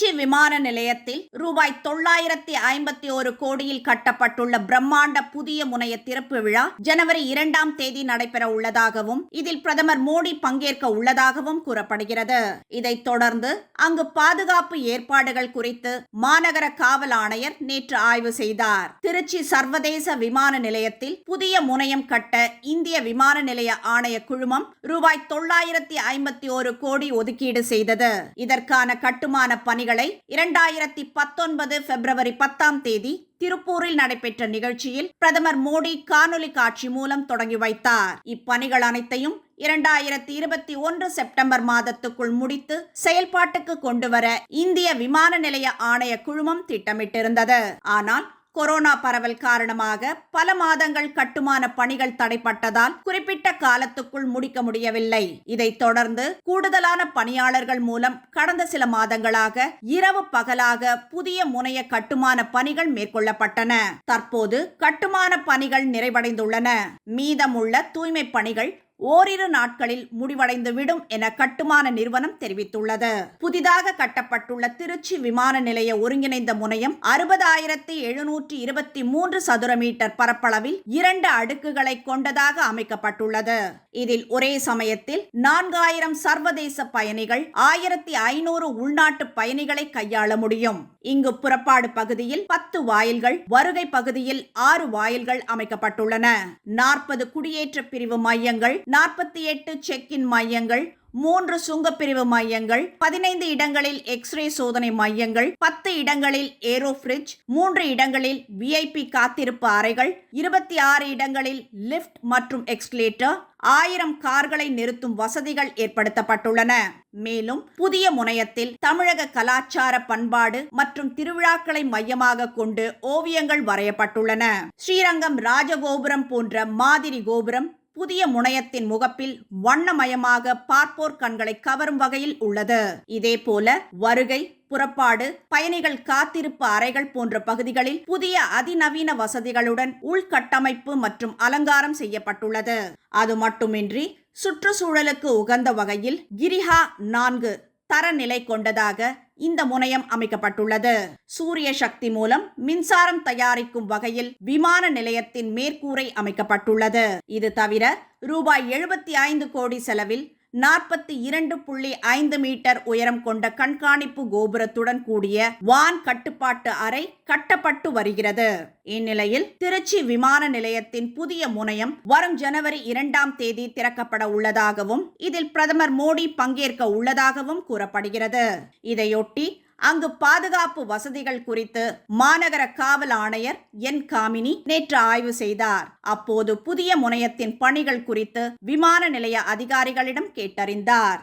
திருச்சி விமான நிலையத்தில் ரூபாய் தொள்ளாயிரத்தி ஐம்பத்தி ஒரு கோடியில் கட்டப்பட்டுள்ள பிரம்மாண்ட புதிய முனைய திறப்பு விழா ஜனவரி இரண்டாம் தேதி நடைபெற உள்ளதாகவும் இதில் பிரதமர் மோடி பங்கேற்க உள்ளதாகவும் கூறப்படுகிறது. இதைத் தொடர்ந்து அங்கு பாதுகாப்பு ஏற்பாடுகள் குறித்து மாநகர காவல் ஆணையர் நேற்று ஆய்வு செய்தார். திருச்சி சர்வதேச விமான நிலையத்தில் புதிய முனையம் கட்ட இந்திய விமான நிலைய ஆணைய குழுமம் ரூபாய் தொள்ளாயிரத்தி ஐம்பத்தி ஒரு கோடி ஒதுக்கீடு செய்தது. இதற்கான கட்டுமான பணிகள் இரண்டாயிரத்தி பத்தொன்பது பிப்ரவரி பத்தாம் தேதி திருப்பூரில் நடைபெற்ற நிகழ்ச்சியில் பிரதமர் மோடி காணொலி காட்சி மூலம் தொடங்கி வைத்தார். இப்பணிகள் அனைத்தையும் இரண்டாயிரத்தி இருபத்தி ஒன்று செப்டம்பர் மாதத்துக்குள் முடித்து செயல்பாட்டுக்கு கொண்டுவர இந்திய விமான நிலைய ஆணைய குழுமம் திட்டமிட்டிருந்தது. ஆனால் கொரோனா பரவல் காரணமாக பல மாதங்கள் கட்டுமான பணிகள் தடைப்பட்டதால் குறிப்பிட்ட காலத்துக்குள் முடிக்க முடியவில்லை. இதைத் தொடர்ந்து கூடுதலான பணியாளர்கள் மூலம் கடந்த சில மாதங்களாக இரவு பகலாக புதிய முனைய கட்டுமான பணிகள் மேற்கொள்ளப்பட்டன. தற்போது கட்டுமான பணிகள் நிறைவடைந்துள்ளன. மீதமுள்ள தூய்மை பணிகள் ஓரிரு நாட்களில் முடிவடைந்துவிடும் என கட்டுமான நிறுவனம் தெரிவித்துள்ளது. புதிதாக கட்டப்பட்டுள்ள திருச்சி விமான நிலைய ஒருங்கிணைந்த முனையம் அறுபதாயிரத்தி எழுநூற்றி இருபத்தி மூன்று சதுர மீட்டர் பரப்பளவில் இரண்டு அடுக்குகளை கொண்டதாக அமைக்கப்பட்டுள்ளது. இதில் ஒரே சமயத்தில் நான்காயிரம் சர்வதேச பயணிகள் ஆயிரத்தி ஐநூறு உள்நாட்டு பயணிகளை கையாள முடியும். இங்கு புறப்பாடு பகுதியில் பத்து வாயில்கள் வருகை பகுதியில் ஆறு வாயில்கள் அமைக்கப்பட்டுள்ளன. நாற்பது குடியேற்ற பிரிவு மையங்கள் நாற்பத்தி எட்டு செக் இன் மையங்கள் மூன்று சுங்கப்பிரிவு மையங்கள் பதினைந்து இடங்களில் எக்ஸ்ரே சோதனை மையங்கள் பத்து இடங்களில் ஏரோ ஃப்ரிட்ஜ் மூன்று இடங்களில் விஐபி காத்திருப்பு அறைகள் இருபத்தி ஆறு இடங்களில் லிஃப்ட் மற்றும் எக்ஸ்கலேட்டர் ஆயிரம் கார்களை நிறுத்தும் வசதிகள் ஏற்படுத்தப்பட்டுள்ளன. மேலும் புதிய முனையத்தில் தமிழக கலாச்சார பண்பாடு மற்றும் திருவிழாக்களை மையமாக கொண்டு ஓவியங்கள் வரையப்பட்டுள்ளன. ஸ்ரீரங்கம் ராஜகோபுரம் போன்ற மாதிரி கோபுரம் புதிய முனையத்தின் முகப்பில் வண்ணமயமாக பார்ப்போர் கண்களை கவரும் வகையில் உள்ளது. இதேபோல வருகை புறப்பாடு பயணிகள் காத்திருப்பு அறைகள் போன்ற பகுதிகளில் புதிய அதிநவீன வசதிகளுடன் உள்கட்டமைப்பு மற்றும் அலங்காரம் செய்யப்பட்டுள்ளது. அது மட்டுமின்றி சுற்றுச்சூழலுக்கு உகந்த வகையில் கிரிஹா நான்கு தரநிலை கொண்டதாக இந்த முனையம் அமைக்கப்பட்டுள்ளது. சூரிய சக்தி மூலம் மின்சாரம் தயாரிக்கும் வகையில் விமான நிலையத்தின் மேற்கூரை அமைக்கப்பட்டுள்ளது. இது தவிர ரூபாய் எழுபத்தி ஐந்து கோடி செலவில் நாற்பத்தி இரண்டு புள்ளி ஐந்து மீட்டர் உயரம் கொண்ட கண்காணிப்பு கோபுரத்துடன் கூடிய வான் கட்டுப்பாட்டு அறை கட்டப்பட்டு வருகிறது. இந்நிலையில் திருச்சி விமான நிலையத்தின் புதிய முனையம் வரும் ஜனவரி இரண்டாம் தேதி திறக்கப்பட உள்ளதாகவும் இதில் பிரதமர் மோடி பங்கேற்க உள்ளதாகவும் கூறப்படுகிறது. இதையொட்டி அங்கு பாதுகாப்பு வசதிகள் குறித்து மாநகர காவல் ஆணையர் என். காமினி நேற்று ஆய்வு செய்தார். அப்போது புதிய முனையத்தின் பணிகள் குறித்து விமான நிலைய அதிகாரிகளிடம் கேட்டறிந்தார்.